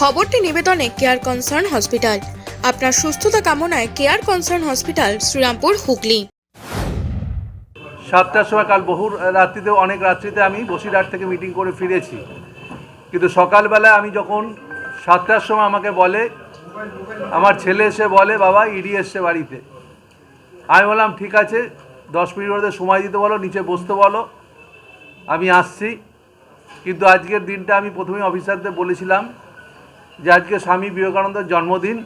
খবরটি নিবেদনে care concern hospital আপনার সুস্থতা কামনায় care concern hospital Shrirampur, Hooghly. সাতটার সময় কাল বহু রাত্রিতে, অনেক রাত্রিতে আমি বসিরহাট থেকে মিটিং করে ফিরেছি। কিন্তু সকালবেলা আমি যখন সাতটার সময় আমাকে বলে, আমার ছেলে এসে বলে, বাবা, ইডি এসছে বাড়িতে। আমি বললাম, ঠিক আছে, দশ মিনিট মধ্যে সময় দিতে বলো, নিচে বসতে বলো। আমি আসছি। কিন্তু আজকের দিনটা আমি প্রথমে অফিসারদের বলেছিলাম যে আজকে স্বামী বিবেকানন্দের জন্মদিন,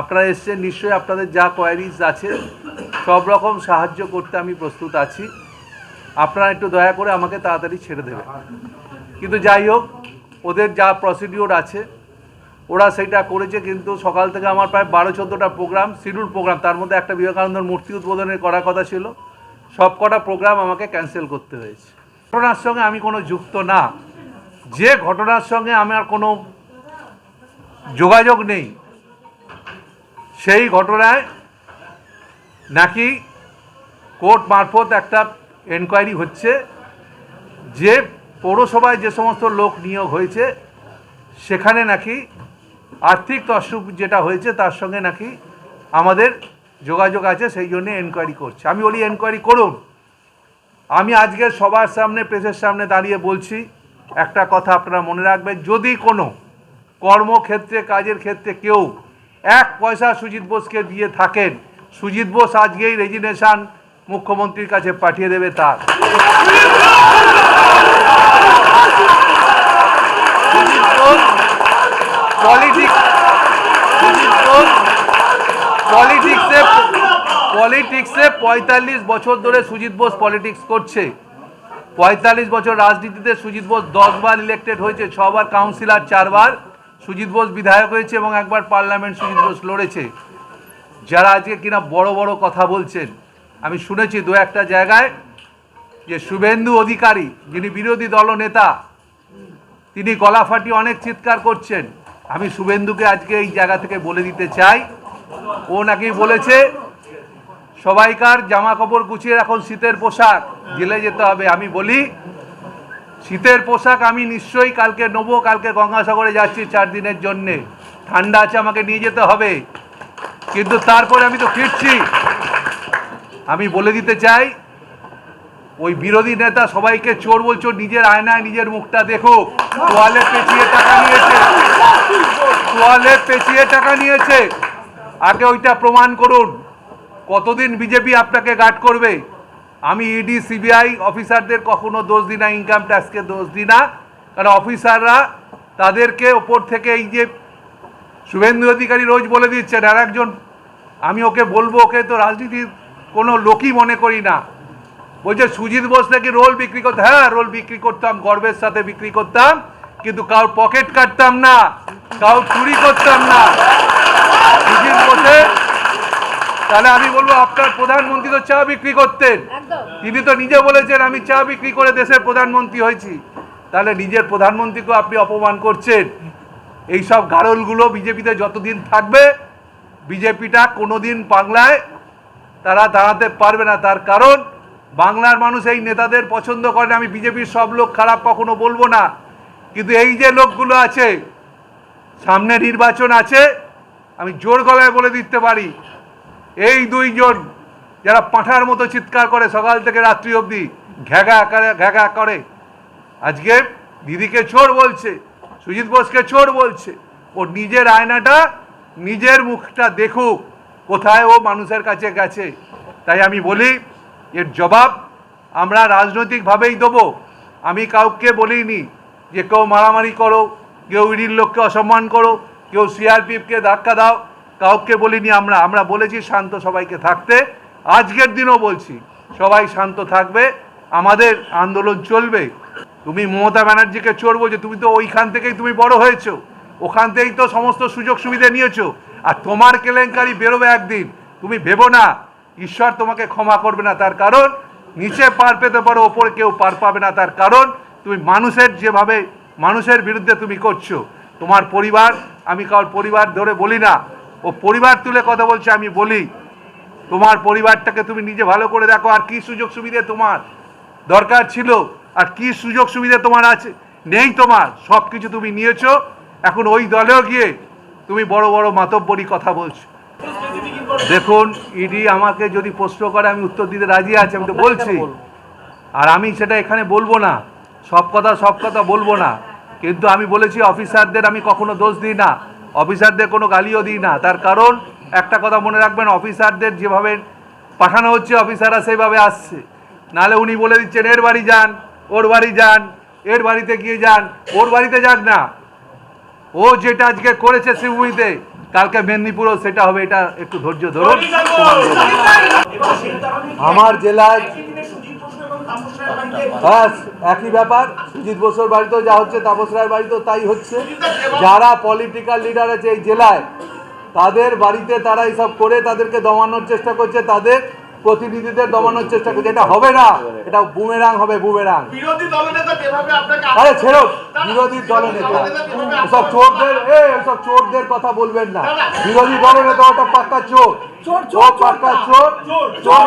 আপনারা এসছেন, নিশ্চয়ই আপনাদের যা কোয়ারিজ আছে, সব রকম সাহায্য করতে আমি প্রস্তুত আছি। আপনারা একটু দয়া করে আমাকে তাড়াতাড়ি ছেড়ে দেবেন। কিন্তু যাই হোক, ওদের যা প্রসিডিওর আছে, ওরা সেটা করেছে কিন্তু সকাল থেকে আমার প্রায় বারো চোদ্দোটা প্রোগ্রাম শিডিউল প্রোগ্রাম তার মধ্যে একটা বিবেকানন্দর মূর্তি উদ্বোধনের করার কথা ছিল। সব কটা প্রোগ্রাম আমাকে ক্যান্সেল করতে হয়েছে। ঘটনার সঙ্গে আমি কোনো যুক্ত না। যে ঘটনার সঙ্গে আমার কোনো যোগাযোগ নেই। সেই ঘটনায় নাকি কোর্ট মারফত একটা এনকোয়ারি হচ্ছে যে পৌরসভায় যে সমস্ত লোক নিয়োগ হয়েছে, সেখানে নাকি আর্থিক তসরুপ যেটা হয়েছে তার সঙ্গে নাকি আমাদের যোগাযোগ আছে, সেই জন্য এনকোয়ারি করছে। আমি বলি, এনকোয়ারি করুন। আমি আজকে সবার সামনে, প্রেসের সামনে দাঁড়িয়ে বলছি, একটা কথা আপনারা মনে রাখবেন, যদি কোনো কর্মক্ষেত্রে, কাজের ক্ষেত্রে কেউ এক পয়সা সুজিত বোসকে দিয়ে থাকেন। সুজিত বোস আজকেই রেজিনেশন মুখ্যমন্ত্রীর কাছে পাঠিয়ে দেবে তার। পলিটিক্স পলিটিক্সে পঁয়তাল্লিশ বছর ধরে সুজিত বোস পলিটিক্স করছে। পঁয়তাল্লিশ বছর রাজনীতিতে সুজিত বোস দশবার ইলেক্টেড হয়েছে, ছবার কাউন্সিলর চারবার। সুজিত বোস বিধায়ক হয়েছে এবং একবার পার্লামেন্ট সুজিত বোস লড়েছে। যারা আজকে কিনা বড় বড় কথা বলছেন, আমি শুনেছি দু একটা জায়গায় যে শুভেন্দু অধিকারী, যিনি বিরোধী দলনেতা তিনি গলা ফাটিয়ে অনেক চিৎকার করছেন। আমি শুভেন্দুকে আজকে এই জায়গা থেকে বলে দিতে চাই। ও নাকি বলেছে, সবাইকার জামা কাপড় গুছিয়ে এখন শীতের পোশাক, জেলে যেতে হবে। আমি বলি শীতের পোশাক আমি নিশ্চয়ই কালকে নেব, কালকে গঙ্গাসাগরে যাচ্ছি চার দিনের জন্যে। ঠান্ডা আছে, আমাকে নিয়ে যেতে হবে। কিন্তু তারপরে আমি তো ফিরছি। আমি বলে দিতে চাই, ওই বিরোধী নেতা সবাইকে চোর বলছো, নিজের আয়নায় নিজের মুখটা দেখো। তোয়ালে পেঁচিয়ে টাকা নিয়েছে। তোয়ালে পেঁচিয়ে টাকা নিয়েছে। আগে ওইটা প্রমাণ করুন। কতদিন বিজেপি আপনাকে গার্ড করবে? আমি ইডি সিবিআই অফিসারদের কখনো দোষ দিই না ইনকাম ট্যাক্সকে দোষ দিই না। কারণ অফিসাররা তাদেরকে ওপর থেকে এই যে শুভেন্দু অধিকারী রোজ বলে দিচ্ছেন, আর একজন, আমি ওকে বলব, ওকে তো রাজনীতির কোনো লোকই মনে করি না। বলছে, সুজিত বোস নাকি রোল বিক্রি করতে হ্যাঁ রোল বিক্রি করতাম, গর্বের সাথে বিক্রি করতাম, কিন্তু কারোর পকেট কাটতাম না, কারোর চুরি করতাম না। সুজিত বোসে তাহলে আমি বলব আপনার প্রধানমন্ত্রী তো চা বিক্রি করতেন। তিনি তো নিজে বলেছেন আমি চা বিক্রি করে দেশের প্রধানমন্ত্রী হয়েছি। তাহলে নিজের প্রধানমন্ত্রীকেও আপনি অপমান করছেন। এই সব গারলগুলো বিজেপিতে যতদিন থাকবে বিজেপিটা কোনোদিন বাংলায় তারা দাঁড়াতে পারবে না। তার কারণ বাংলার মানুষ এই নেতাদের পছন্দ করে না। আমি বিজেপির সব লোক খারাপ কখনো বলব না। কিন্তু এই যে লোকগুলো আছে সামনে নির্বাচন আছে আমি জোর গলায় বলে দিতে পারি এই দুইজন যারা পাঁঠার মতো চিৎকার করে সকাল থেকে রাত্রি অবধি ঘ্যাগা করে ঘ্যাগা করে। আজকে দিদিকে চোর বলছে, সুজিত বোসকে চোর বলছে। ও নিজের আয়নাটা, নিজের মুখটা দেখুক, কোথায় ও মানুষের কাছে গেছে। তাই আমি বলি, এর জবাব আমরা রাজনৈতিকভাবেই দেবো। আমি কাউকে বলিনি যে কেউ মারামারি করো, কেউ ইডির লোককে অসম্মান করো, কেউ সিআরপিএফকে ধাক্কা দাও। কাউকে বলিনি আমরা আমরা বলেছি শান্ত সবাইকে থাকতে। আজকের দিনও বলছি, সবাই শান্ত থাকবে, আমাদের আন্দোলন চলবে। তুমি মমতা ব্যানার্জিকে চোর বলছো তুমি তো ওইখান থেকেই তুমি বড় হয়েছো, ওখান থেকেই তো সমস্ত সুযোগ সুবিধা নিয়েছো, আর তোমার কেলেঙ্কারি বেরোবে একদিন, তুমি ভেবো না, ঈশ্বর তোমাকে ক্ষমা করবে না তার কারণ, নিচে পার পেতে পারো, ওপরে কেউ পার পাবে না তার কারণ, তুমি মানুষের যেভাবে, মানুষের বিরুদ্ধে তুমি করছ, তোমার পরিবার, আমি কারোর পরিবার ধরে বলি না ও পরিবার তুলে কথা বলছে আমি বলি তোমার পরিবারটাকে তুমি নিজে ভালো করে দেখো আর কি সুযোগ সুবিধে তোমার? দরকার ছিল আর কি সুযোগ সুবিধা তোমার আছে? নেই তোমার সব কিছু তুমি নিয়েছো এখন ওই দলেও গিয়ে তুমি বড় বড় মাতব্বরি কথা বলছো। দেখুন ইডি আমাকে যদি প্রশ্ন করে আমি উত্তর দিতে রাজি আছি আমি তো বলছি। আর আমি সেটা এখানে বলব না সব কথা সব কথা বলব না। কিন্তু আমি বলেছি অফিসারদের আমি কখনো দোষ দিই না। অফিসারদের কোনো গালিও দিই না। তার কারণ একটা কথা মনে রাখবেন অফিসারদের যেভাবে পাঠানো হচ্ছে অফিসাররা সেইভাবে আসছে। নাহলে উনি বলে দিচ্ছেন এর বাড়ি যান ওর বাড়ি যান এর বাড়িতে গিয়ে যান ওর বাড়িতে যান না। ও যেটা আজকে করেছে শিবভূমিতে কালকে মেদিনীপুরও সেটা হবে এটা একটু ধৈর্য ধরুন। আমার জেলায় ব্যাস একই ব্যাপার। সুজিত বসুর বাড়িতেও যা হচ্ছে তাপস রায়ের বাড়িতেও তাই হচ্ছে। যারা পলিটিক্যাল লিডার আছে এই জেলায় তাদের বাড়িতে তারা এইসব করে তাদেরকে দমানোর চেষ্টা করছে তাদের প্রতিনিধিদের দমানোর চেষ্টা করছে। এটা হবে না। এটা বুমেরাং হবে বুমেরাং বিরোধী দলনেতা যেভাবে আপনাকে আরে ছেড়ো বিরোধী দলনেতা এসব চোরদের এ এসব চোরদের কথা বলবেন না। বিরোধী দলনেতা ওটা পাক্কা চোর। ও পাক্কা চোর চোর।